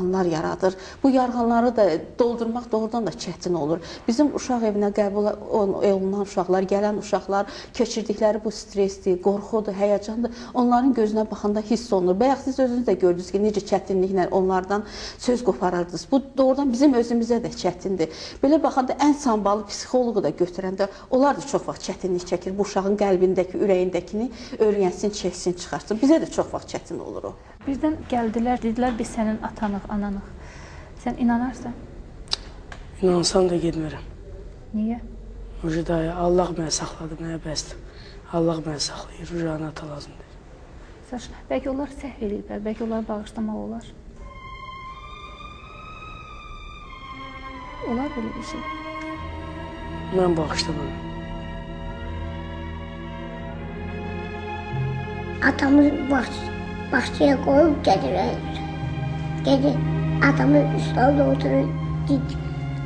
yarğanlar yaradır. Bu yarğanları da doldurmaq doğrudan da çətin olur. Bizim uşaq evinə qəbul olunan uşaqlar, gələn uşaqlar keçirdikləri bu stressdir, qorxudur, həyəcandır. Onların gözünə baxanda hiss olunur. Bayaq siz özünüz də gördünüz ki, necə çətinliklə onlardan söz qoparardınız. Bu doğrudan bizim özümüzə də çətindir. Belə baxanda ən sambalı psixoloqu da götürəndə onlar da çox vaxt çətinlik çəkir. Bu uşağın qəlbindəki, ürəyindəkini öyrənsin, çəksin, çıxartsın. Bizə də çox vaxt çətin olur o. Birdən gəldilər, dedilər biz sənin atanıq, ananıq. Sən inanarsan? İnansam da getmirəm. Niyə? Dayı, Allah məni saxladı, mənə bəsdir. Allah məni saxlayır, ana ata lazımdır. Saş, bəlkə onlar səhv ediblər, bəlkə onları bağışlamaq olar. Olar belə bir şey. Mən bağışlamadım. Atamız baş, başçıya qoyub gedir. Gedir. Atamız üstədə oturur. Git.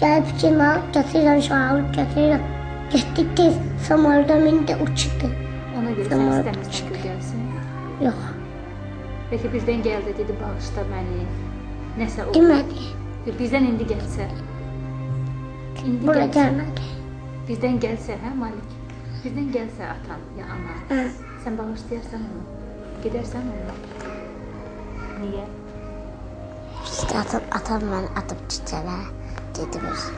Gəlib fikrini alıb gətirirəm, uşağı alıb gətirirəm. Getdik tez. Samarda mindi uçdu. Ona görə sən Tamam. istəmirsən ki, gəlsin. Yox, Bəlkə birdən gəldi, dedi bağışla məni. Nəsə oldu. demədi. Birdən indi gəlsə. İndi Bura gəlsə. gəlmədi. Birdən gəlsə, hə Malik? Birdən gəlsə atan ya ana. Hə. Sən bağışlayarsan onu. Gedərsən onunla. Niyə? İşte atam, atam beni atıp çiçeğe dedimiz.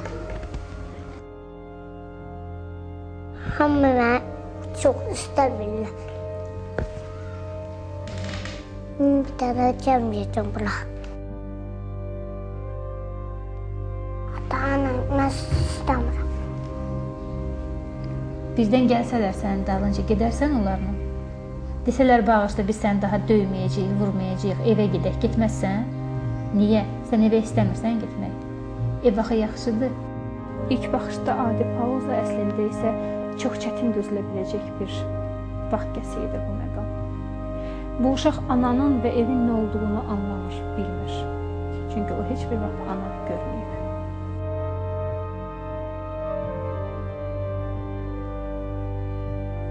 Hamı beni çok istemiyor. Bir tane gelmeyeceğim buna. Ata-ana, ben istemiyorum. Birdən gəlsələr sənin dalınca, gedərsən onlarla. Desələr bağışla, biz səni daha döyməyəcəyik, vurmayacağıq, evə gedək, getməzsən? Niyə? Sən evə istəmirsən getmək. Ev axı yaxşıdır. İlk baxışda adi pauza əslində isə çox çətin dözülə biləcək bir vaxt kəsiyidir bu məqam. Bu uşaq ananın və evin nə olduğunu anlamır, bilmir. Çünki o heç bir vaxt ana görməyib.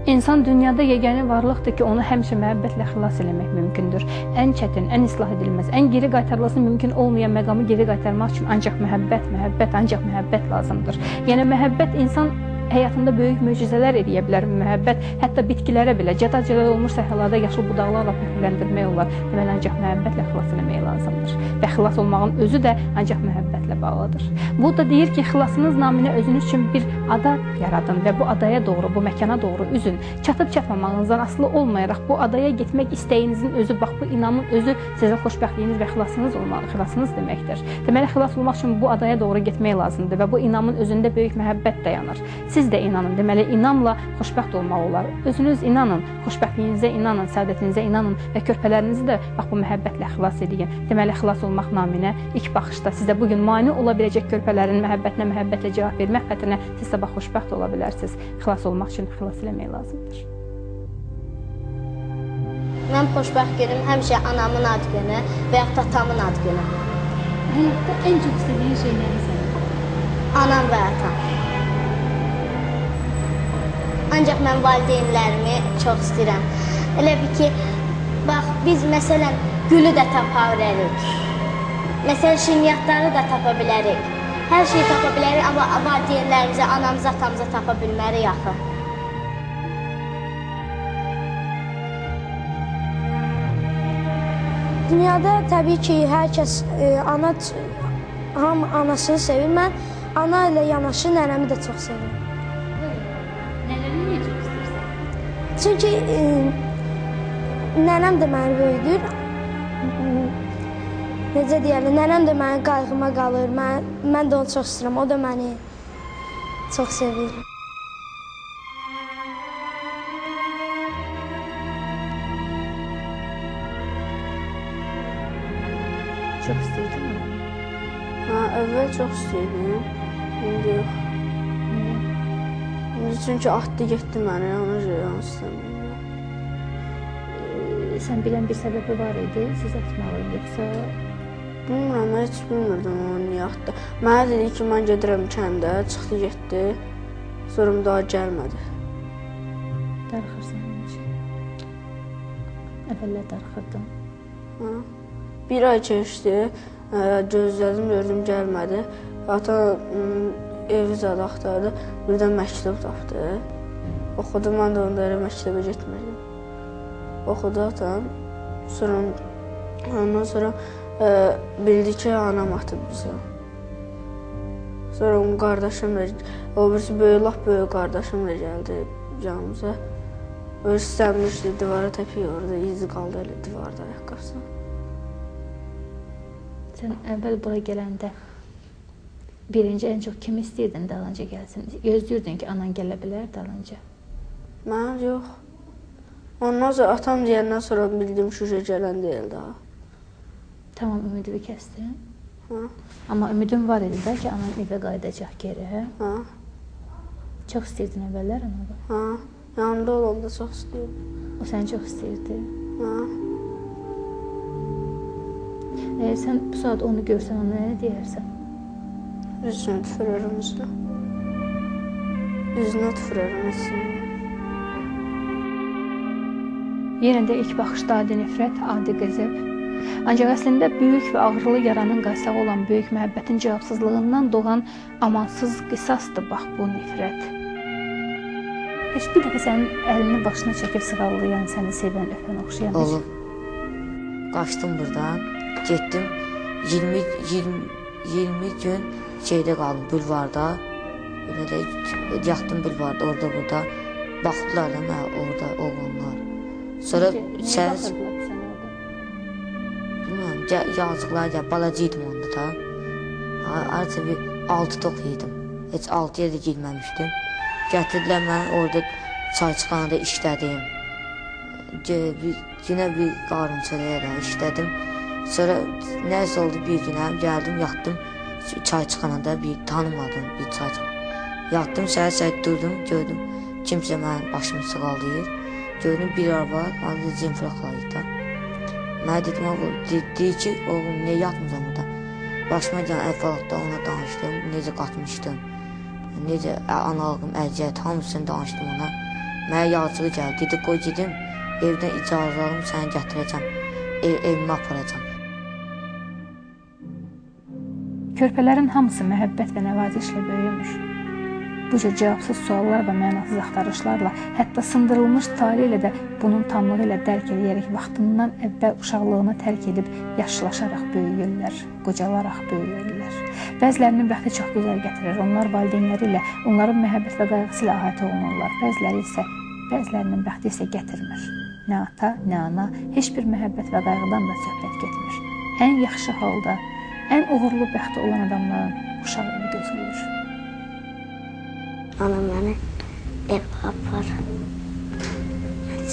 İnsan dünyada yeganə varlıqdır ki, onu həmişə məhəbbətlə xilas eləmək mümkündür. Ən çətin, ən islah edilməz, ən geri qaytarılması mümkün olmayan məqamı geri qaytarmaq üçün ancaq məhəbbət, məhəbbət, ancaq məhəbbət lazımdır. Yəni məhəbbət insan həyatında böyük möcüzələr edə bilər məhəbbət. Hətta bitkilərə belə cəda-cəlal olmuş səhralarda yaşıl budaqlarla püfürləndirmək olar. Deməli ancaq məhəbbətlə xilas etmək lazımdır. Və xilas olmağın özü də ancaq məhəbbətlə bağlıdır. Bu da deyir ki, xilasınız naminə özünüz üçün bir ada yaradın və bu adaya doğru, bu məkana doğru üzün. Çatıb çatmamağınızdan asılı olmayaraq bu adaya getmək istəyinizin özü, bax bu inamın özü sizin xoşbəxtliyiniz və xilasınız olmalı, xilasınız deməkdir. Deməli xilas olmaq üçün bu adaya doğru getmək lazımdır və bu inamın özündə böyük məhəbbət dayanır. Siz də inanın. Deməli inamla xoşbəxt olmaq olar. Özünüz inanın, xoşbəxtliyinizə inanın, səadətinizə inanın və körpələrinizi də bax bu məhəbbətlə xilas edin. Deməli xilas olmaq naminə ilk baxışda sizə bu gün mane ola biləcək körpələrin məhəbbətinə məhəbbətlə cavab vermək xətrinə siz sabah xoşbəxt ola bilərsiniz. Xilas olmaq üçün xilas eləmək lazımdır. Mən xoşbəxt günüm həmişə anamın ad günü və yaxud atamın ad günü. Həyatda ən çox istədiyin şey nədir? Anam və atam. Ancaq mən valideynlərimi çox istəyirəm. Elə bil ki, bax biz məsələn gülü də tapa bilərik. Məsələn şirniyyatları da tapa bilərik. Hər şeyi tapa bilərik, amma valideynlərimizə, anamıza, atamıza tapa bilmərik axı. Dünyada təbii ki, hər kəs e, ana hamı anasını sevir. Mən ana ilə yanaşı nənəmi də çox sevirəm. Çünki e, nənəm də məni böyüdür. Necə deyərlər, nənəm də mənim qayğıma qalır. Mən mən də onu çox istəyirəm. O da məni çox sevir. Çox istəyirdim. Hə, əvvəl çox istəyirdim. İndi yox. Çünki atdı getdi məni, ona görə onu istəmirəm. Sən bilən bir səbəbi var idi, siz atmalı yoxsa Bilmirəm, mən heç bilmirdim onu niyə atdı. Mənə dedi ki, mən gedirəm kəndə, çıxdı getdi. Sonra daha gəlmədi. darıxırsan onun üçün? Əvvəllər darıxırdın. Hə. Bir ay keçdi. Ə, Gözlədim, gördüm gəlmədi. Ata evi zad axtardı. Birdən məktub tapdı. Oxudu, mən də onda elə məktəbə getmirdim. Oxudu atam. Sonra ondan sonra ə, bildi ki, anam atıb bizi. Sonra onun qardaşım da, o birisi böyük, lap böyük qardaşım da gəldi yanımıza. O istəmişdi, divara təpiyi orada, izi qaldı elə divarda ayaqqabısı. Sən əvvəl bura gələndə birinci ən çox kimi istəyirdin dalınca gəlsin? Gözləyirdin ki, anan gələ bilər dalınca. Mən yox. Ondan sonra atam deyəndən sonra bildim Şuşa gələn deyil daha. Tamam ümidini kəsdin. Hə, Amma ümidin var idi də ki, anan evə qayıdacaq geri, hə? hə, Çox istəyirdin əvvəllər onu. hə. Yanımda olanda çox istəyirdim. O səni çox istəyirdi. Hə. Əgər sən bu saat onu görsən, ona nə deyərsən? Üzünə tüfürərəm üzünə. Üzünə tüfürərəm üzünə. Yenə də ilk baxışda adi nifrət, adi qəzəb. Ancaq əslində böyük və ağrılı yaranın qaysağı olan böyük məhəbbətin cavabsızlığından doğan amansız qisasdır bax bu nifrət. Heç bir dəfə sənin əlini başına çəkib sığallayan, səni sevən, öpən oxşayan Olub. Qaçdım burdan, getdim 20 20 20 gün şeydə qaldım bulvarda. Belə də yatdım bulvarda, orada burada baxdılar da mənə orada oğlanlar. Sonra səs ya- yazıqlar ya balacıydım onda da. Artıq bir 6 tox yedim. Heç 6-ya da girməmişdim. Gətirdilər məni orada çayçıxanada işlədim. Ge- bir- Yenə bir qarın çörəyə də işlədim. Sonra nəsə oldu bir günə gəldim, yatdım çayçıxanada bir tanımadım bir çayçıxana. Yatdım, səhər-səhər durdum, gördüm kimsə mənim başımı sığallayır. Gördüm bir arvad, adı Cimfraqlaydı da. Mən dedim, o deyir ki, oğlum niyə yatmısan burada? Başıma gələn əhvalatda ona danışdım, necə qatmışdım, necə analığım, əziyyət, hamısını danışdım ona. Mənə yazığı gəldi, dedi, qoy gedim, evdən icazə alım, səni gətirəcəm, ev, evimə aparacam. Körpələrin hamısı məhəbbət və nəvazişlə böyümür. Bu cür cavabsız suallar və mənasız axtarışlarla, hətta sındırılmış tale ilə də bunun tamlığı ilə dərk edərək vaxtından əvvəl uşaqlığını tərk edib yaşlaşaraq böyüyürlər, qocalaraq böyüyürlər. Bəzilərinin bəxti çox gözəl gətirir. Onlar valideynləri ilə, onların məhəbbət və qayğısı ilə əhatə olunurlar. Bəziləri isə, bəzilərinin bəxti isə gətirmir. Nə ata, nə ana heç bir məhəbbət və qayğıdan da söhbət getmir. Ən yaxşı halda ən uğurlu bəxti olan adamların uşaq evi gözləyir. Anam məni evə apar.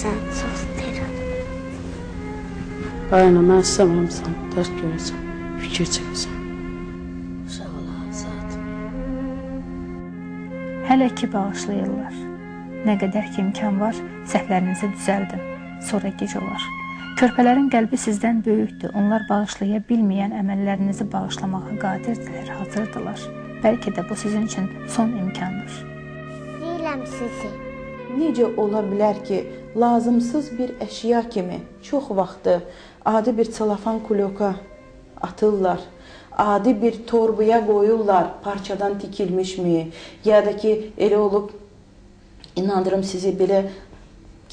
Səni çox istəyirəm. Aynen, mən istəmirəm sən dərs görəsən, fikir çəkəsən. Sağ ol, Azad. Hələ ki bağışlayırlar. Nə qədər ki imkan var, səhvlərinizi düzəldin. Sonra gec olar. Körpələrin qəlbi sizdən böyükdür. Onlar bağışlaya bilməyən əməllərinizi bağışlamağa qadirdirlər, hazırdılar. Bəlkə də bu sizin üçün son imkandır. Deyirəm sizi. Necə ola bilər ki, lazımsız bir əşya kimi çox vaxtı adi bir celofan kuloka atırlar. Adi bir torbaya qoyurlar, parçadan tikilmişmi, ya da ki elə olub inandırım sizi belə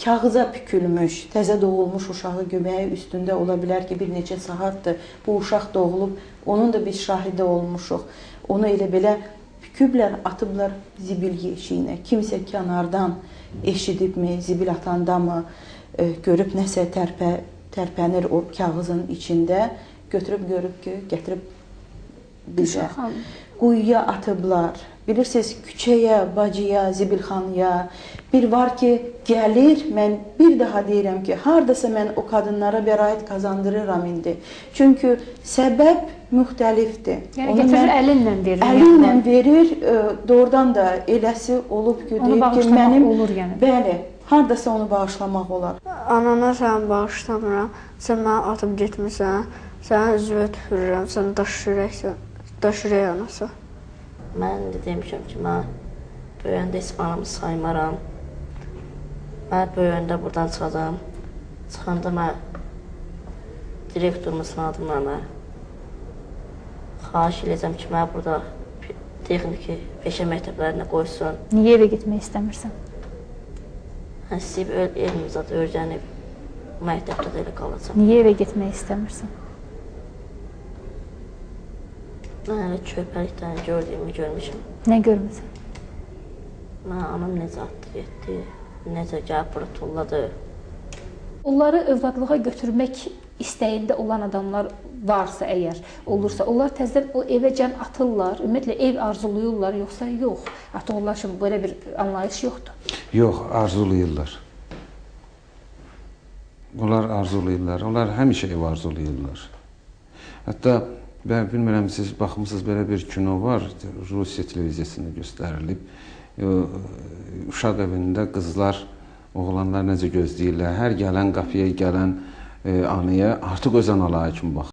kağıza bükülmüş, təzə doğulmuş uşağı göbəyi üstündə ola bilər ki, bir neçə saatdır bu uşaq doğulub, onun da biz şahidi olmuşuq. Onu elə belə büküblər, atıblar zibil yeşiyinə. Kimsə kənardan eşidibmi, zibil atandamı, e, görüb nəsə tərpə tərpənir o kağızın içində, götürüb görüb ki, gətirib bizə quyuya atıblar. Bilirsiniz, küçəyə, bacıya, zibilxanaya bir var ki, gəlir, mən bir daha deyirəm ki, hardasa mən o qadınlara bəraət qazandırıram indi. Çünki səbəb müxtəlifdir. Yəni Onu gətirir əlinlə verir. Əlinlə verir, e, doğrudan da eləsi olub ki, deyib ki, mənim olur yəni. bəli, hardasa onu bağışlamaq olar. Anana sən bağışlamıram. Sən məni atıb getmisən. Sənə üzvə tüpürürəm. Sən daş ürəksən. Daş ürək anası. Mən də demişəm ki, mən böyüyəndə heç anamı saymaram. Mən böyüyəndə buradan çıxacam. Çıxanda mən direktorumu sınadım mənə. xahiş edəcəm ki, mənə burada texniki peşə məktəblərinə qoysun. Niyə evə getmək istəmirsən? Mən istəyib el- elmi zad öyrənib məktəbdə də elə qalacam. Niyə evə getmək istəmirsən? Mən elə körpəlikdən gördüyümü görmüşəm. Nə görmüsən? Mən anam necə atdı getdi, necə gəlib bura tulladı. Onları övladlığa götürmək istəyində olan adamlar varsa əgər olursa, onlar təzədən o evəcən atırlar. Ümumiyyətlə ev arzulayırlar yoxsa yox? Artıq onlar üçün belə bir anlayış yoxdur. Yox, arzulayırlar. Onlar arzulayırlar. Onlar həmişə ev arzulayırlar. Hətta mən bilmirəm siz baxmısınız belə bir kino var, Rusiya televiziyasında göstərilib. Uşaq evində qızlar, oğlanlar necə gözləyirlər. Hər gələn qapıya gələn e, anıya artıq öz anaları kimi baxır.